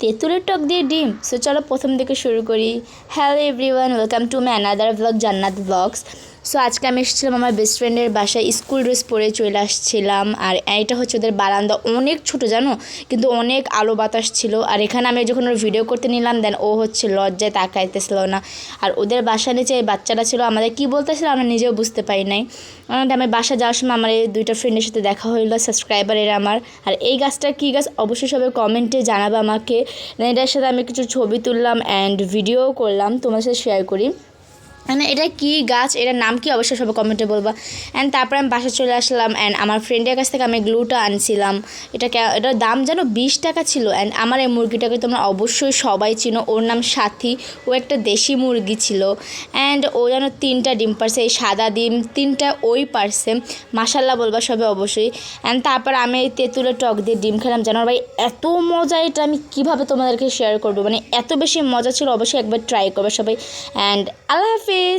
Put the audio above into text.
তেঁতুলের টক দিয়ে ডিম? সো চলো প্রথম থেকে শুরু করি। Hello everyone welcome to my another blog Jannat blogs so আজকে আমি এসেছিলাম আমার বেস্ট ফ্রেন্ডের বাসায় স্কুল ড্রেস পরে চলে আসছিলাম। আর এটা হচ্ছে ওদের বারান্দা। অনেক ছোট, জানো? কিন্তু অনেক আলো বাতাস ছিল। আর এখানে আমি যখন ওর ভিডিও করতে নিলাম দেন ও হচ্ছে লজ্জায় তাকাইতেছিল না। আর ওদের বাসা নিচে এই বাচ্চাটা ছিল, আমাদের কি বলতেছিল আমরা নিজেও বুঝতে পারি নাই। আর আমি বাসা যাওয়ার সময় আমার এই দুইটা ফ্রেন্ডের সাথে দেখা হইল সাবস্ক্রাইবার এরা আমার। আর এই গাছটা কী গাছ? অবশ্যই সবাই কমেন্টে জানাবে আমাকে। এটার সাথে আমি কিছু ছবি তুললাম অ্যান্ড ভিডিও করলাম তোমার সাথে শেয়ার করি। মানে এটা কি গাছ? এটার নাম কি? অবশ্যই সবাই কমেন্টে বলবা। অ্যান্ড তারপরে আমি বাসা চলে আসলাম অ্যান্ড আমার ফ্রেন্ডের কাছ থেকে আমি গ্লুটা আনছিলাম। এটা এটার দাম যেন বিশ টাকা ছিল। অ্যান্ড আমার এই মুরগিটাকে তোমরা অবশ্যই সবাই চিনো। ওর নাম সাথী। ও একটা দেশি মুরগি ছিল। অ্যান্ড ও যেন তিনটা ডিম পারছে। এই সাদা ডিম, তিনটা ওই পারছে। মাসাল্লাহ বলবা সবে অবশ্যই। অ্যান্ড তারপর আমি এই তেঁতুলের টক দিয়ে ডিম খেলাম। জানো ভাই, এত মজা এটা আমি কীভাবে তোমাদেরকে শেয়ার করব? মানে এত বেশি মজা ছিল। অবশ্যই একবার ট্রাই করবে সবাই। অ্যান্ড আল্লাহ হাফিজ